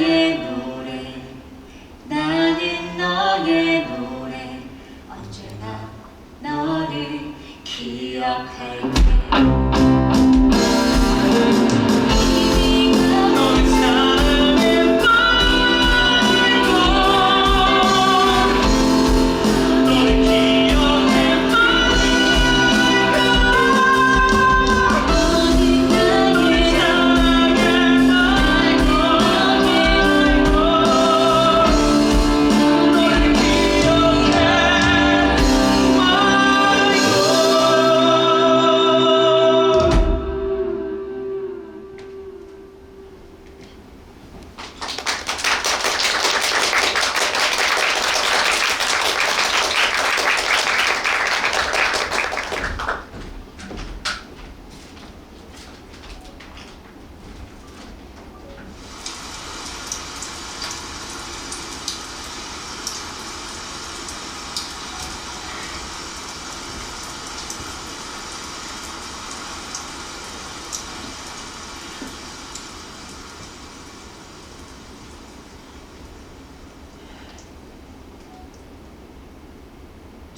너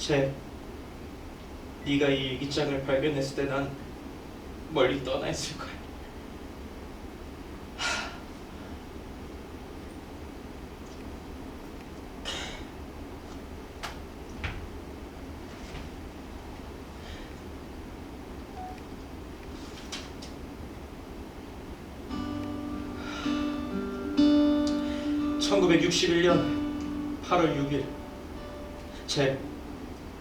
제 네가 이 일기장을 발견했을 때 난 멀리 떠나 있을 거야. (1961년 8월 6일) 제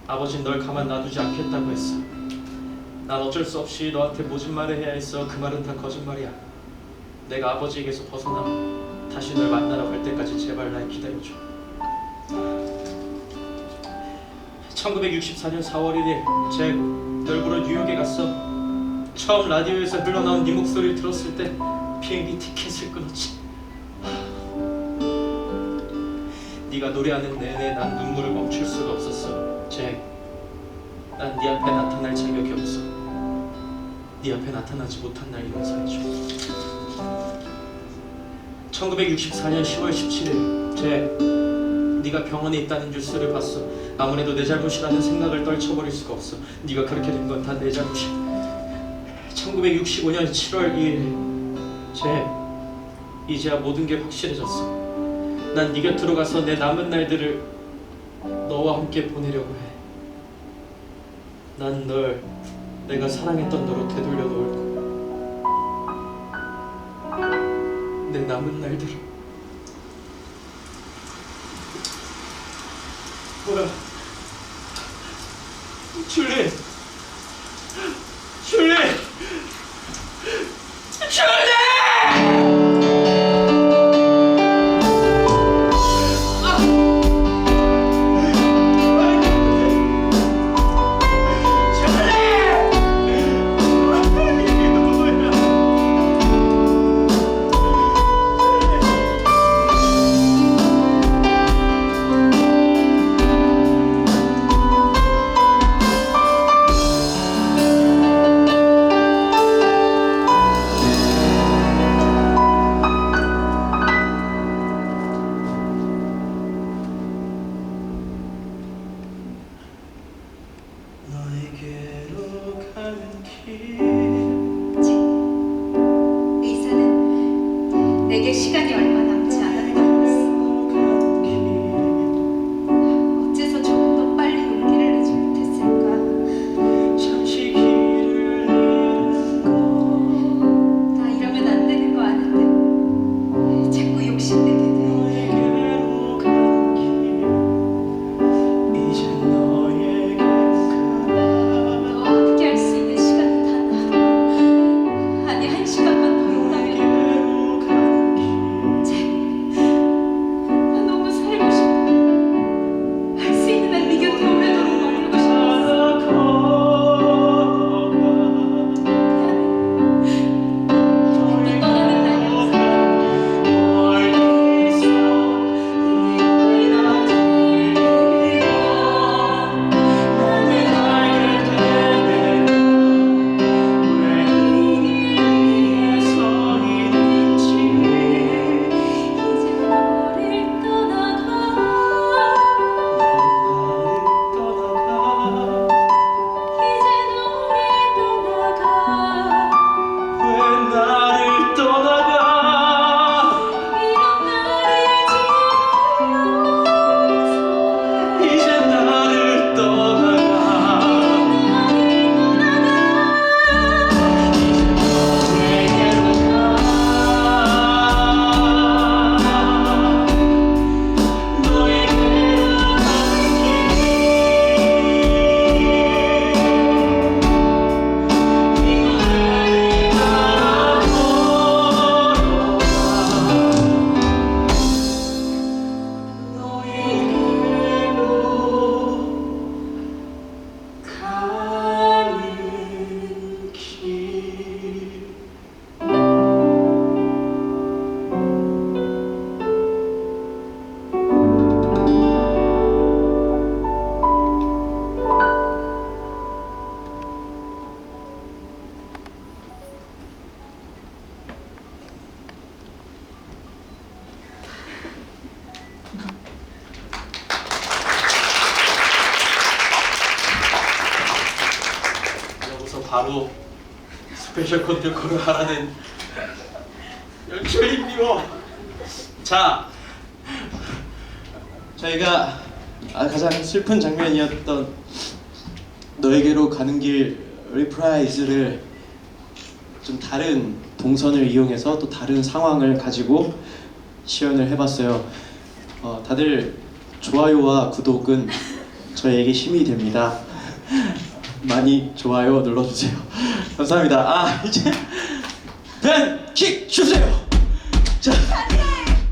아버진 널 가만 놔두지 않겠다고 했어. 난 어쩔 수 없이 너한테 모진 말을 해야 했어. 그 말은 다 거짓말이야. 내가 아버지에게서 벗어나 다시 널 만나러 갈 때까지 제발 날 기다려줘. 1964년 4월 1일 잭널 보러 뉴욕에 갔어. 처음 라디오에서 흘러나온 네 목소리를 들었을 때 비행기 티켓을 끊었지. 네가 노래하는 내내 난 눈물을 멈출 수가 없었어. 잭, 난 네 앞에 나타날 자격이 없어. 네 앞에 나타나지 못한 날 용서해줘. 1964년 10월 17일, 잭, 네가 병원에 있다는 뉴스를 봤어. 아무래도 내 잘못이라는 생각을 떨쳐버릴 수가 없어. 네가 그렇게 된 건 다 내 잘못이야. 1965년 7월 2일, 잭, 이제야 모든 게 확실해졌어. 난 네 곁으로 가서 내 남은 날들을 너와 함께 보내려고 해. 난 널 내가 사랑했던 너로 되돌려 놓을 거야. 내 남은 날들을. 뭐야? 줄리! 바로 스페셜 컨텐츠를 하라는 열정이 미워. 자, 저희가 아, 가장 슬픈 장면이었던 너에게로 가는 길 리프라이즈를 좀 다른 동선을 이용해서 또 다른 상황을 가지고 시연을 해봤어요. 어, 다들 좋아요와 구독은 저에게 힘이 됩니다. 많이 좋아요 눌러주세요. 감사합니다. 아 이제 벤킥 주세요. 자,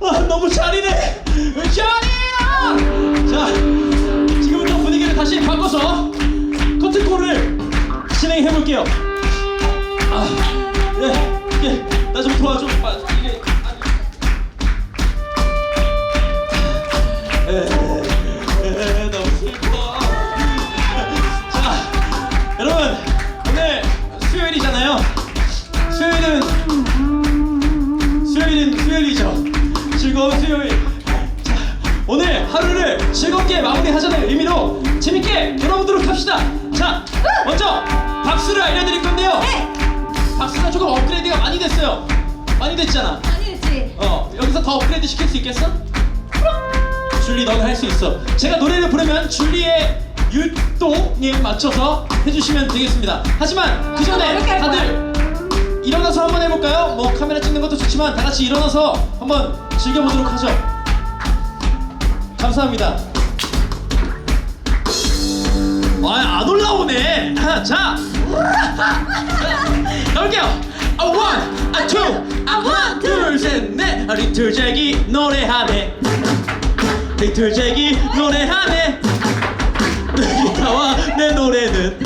아, 너무 잔인해. 잔인해. 자, 지금부터 분위기를 다시 바꿔서 커튼콜을 진행해 볼게요. 아, 예, 예, 나 좀 도와줘. 수요일이죠. 즐거운 수요일. 자, 오늘 하루를 즐겁게 마무리하자는 의미로 재밌게 놀아보도록 합시다. 자, 먼저 박수를 알려드릴 건데요. 박수가 조금 업그레이드가 많이 됐어요. 많이 됐잖아. 아니 됐지. 어, 여기서 더 업그레이드 시킬 수 있겠어? 줄리 너는 할수 있어. 제가 노래를 부르면 줄리의 율동에 맞춰서 해주시면 되겠습니다. 하지만 그 전에 어렵게 할 거야. 다들 일어나서 한번 해볼까요? 뭐 카메라 찍는 것도 좋지만 다 같이 일어나서 한번 즐겨보도록 하죠. 감사합니다. 아, 안 올라오네. 자, 가볼게요. 아, 원, 아, 투, 아, 원, 둘, 셋, 넷. 아, 리틀 잭이 노래하네. 리틀 잭이 노래하네. 내 기타와 내 노래는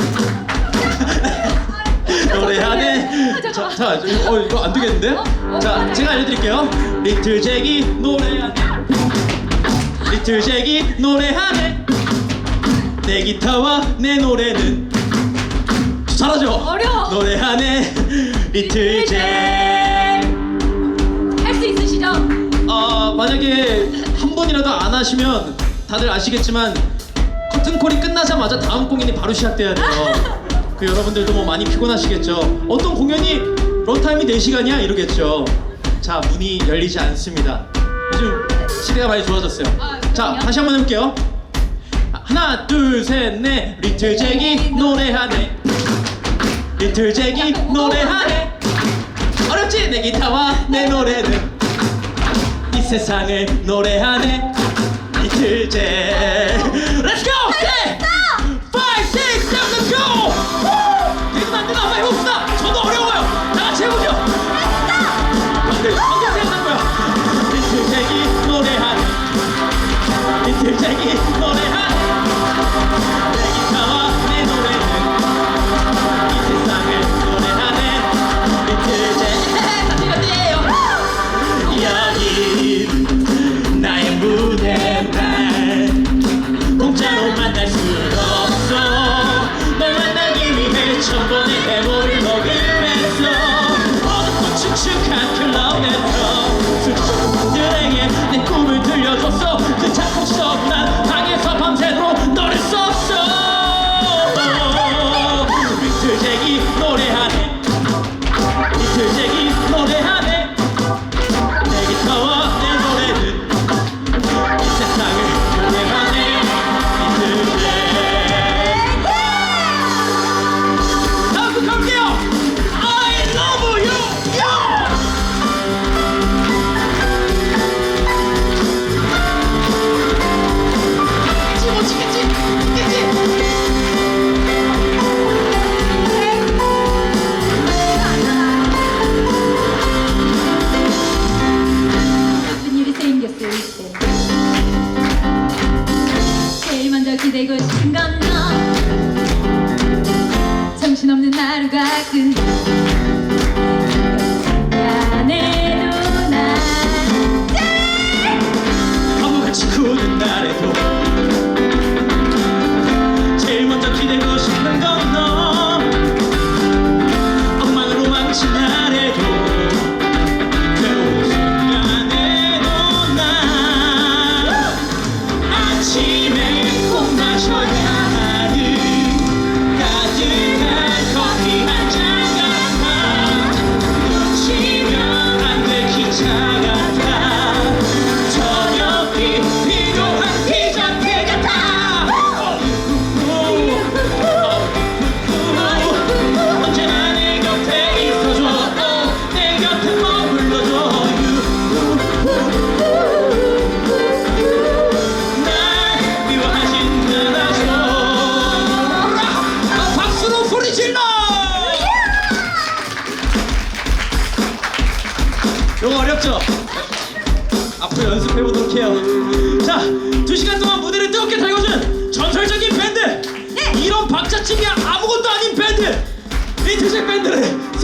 노래하네. 자, 자, 저, 어, 이거 안 되겠는데? 자, 제가 알려드릴게요. 리틀 잭이 노래하네. 리틀 잭이 노래하네. 내 기타와 내 노래는 잘하죠? 어려워. 노래하네 리틀 잭. 할 수 있으시죠? 아 만약에 한 번이라도 안 하시면 다들 아시겠지만 커튼콜이 끝나자마자 다음 공연이 바로 시작돼야 돼요. 그 여러분들도 뭐 많이 피곤하시겠죠. 어떤 공연이 런타임이 4시간이야 이러겠죠. 자 문이 열리지 않습니다. 요즘 시대가 많이 좋아졌어요. 아, 자. 다시 한번 해볼게요. 하나 둘 셋 넷 리틀 잭이 노래하네. 리틀 잭이 노래하네. 어렵지 내 기타와 내 노래는 이 세상을 노래하네 리틀 잭 Let's go! 네!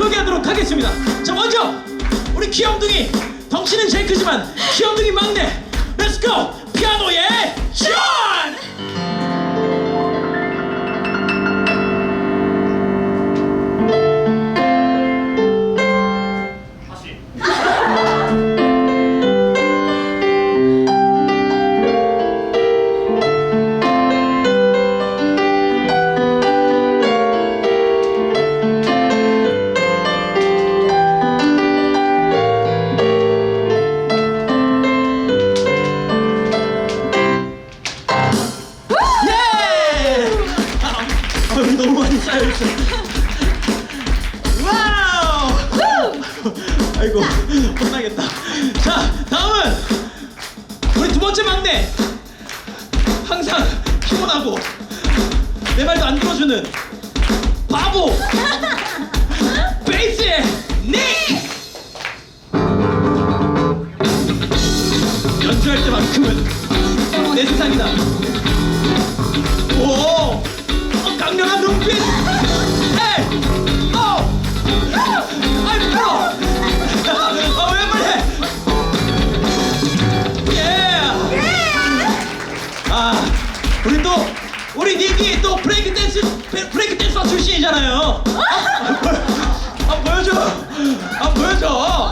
소개하도록 하겠습니다. 자 먼저 우리 귀염둥이 덩치는 제일 크지만 귀염둥이 막내 go 피아노의 존. 내 말도 안 들어주는 바보 베이스의 닉 연주할 때만큼은 내 세상이다. 오, 어, 강렬한 눈빛. 출신이잖아요. 아, 보여줘. 아. 보여줘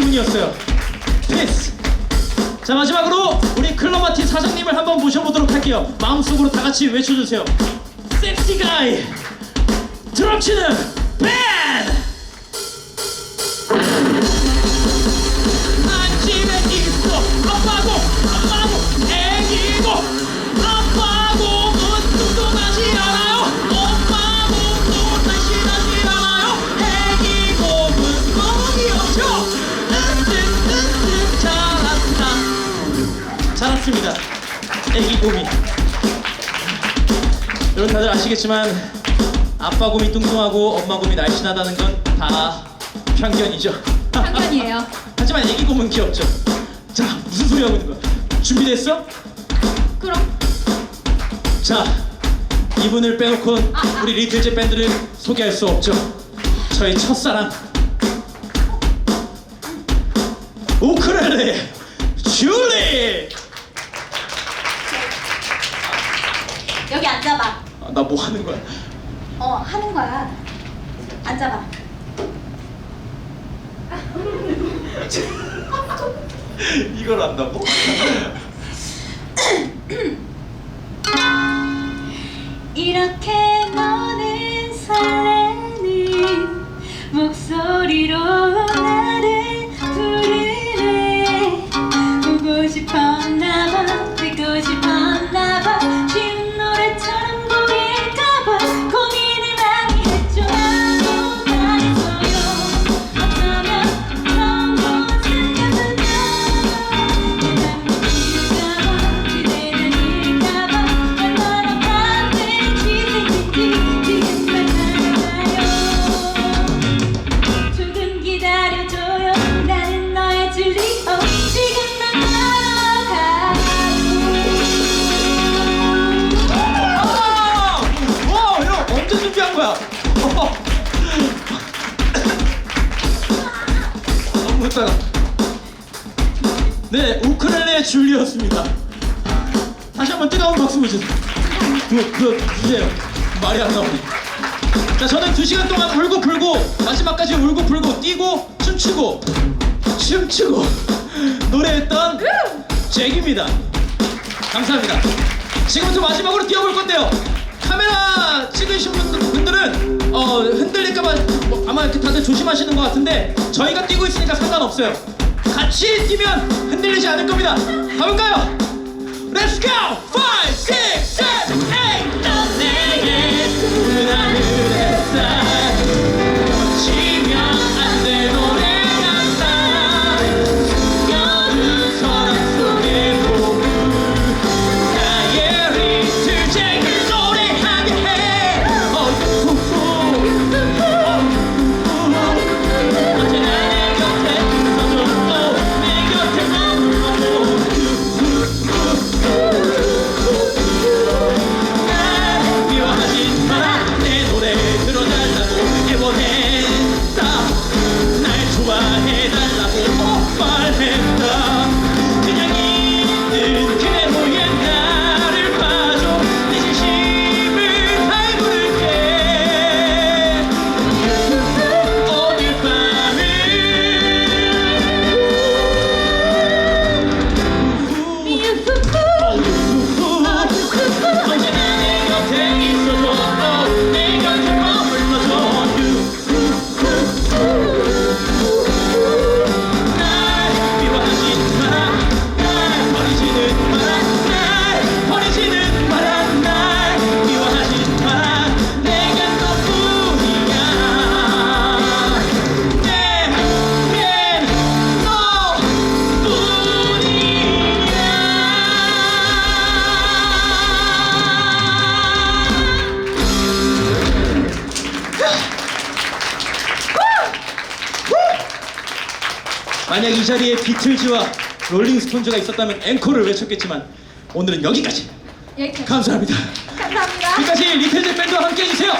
기분이었어요. 피스 자 마지막으로 우리 클로마티 사장님을 한번 모셔보도록 할게요. 마음속으로 다 같이 외쳐주세요. 섹시 가이 드럼 치는 밴 자랐습니다. 애기 곰이 여러분 다들 아시겠지만 아빠 곰이 뚱뚱하고 엄마 곰이 날씬하다는 건 다 편견이죠. 편견이에요. 하지만 애기 곰은 귀엽죠. 자 무슨 소리 하고 있는 거야? 준비됐어? 그럼. 자 이분을 빼놓고 아, 아. 우리 리틀즈 밴드를 소개할 수 없죠. 저희 첫사랑. 우크렐레 줄리 여기 앉아봐. 아, 나뭐 하는 거야? 어 하는 거야. 앉아봐. 이걸 한다고? 이렇게 치고 춤추고 노래했던 잭입니다. 감사합니다. 지금부터 마지막으로 뛰어볼 건데요. 카메라 찍으신 분들은 어, 흔들릴까봐 뭐 아마 다들 조심하시는 것 같은데 저희가 뛰고 있으니까 상관없어요. 같이 뛰면 흔들리지 않을 겁니다. 가볼까요? Let's go! 5, 6, 7, 8! 넌 내게 그 하늘의 사 만약 이 자리에 비틀즈와 롤링스톤즈가 있었다면 앵콜을 외쳤겠지만 오늘은 여기까지. 여기까지. 감사합니다. 감사합니다. 지금까지 리틀즈 밴드와 함께 해주세요.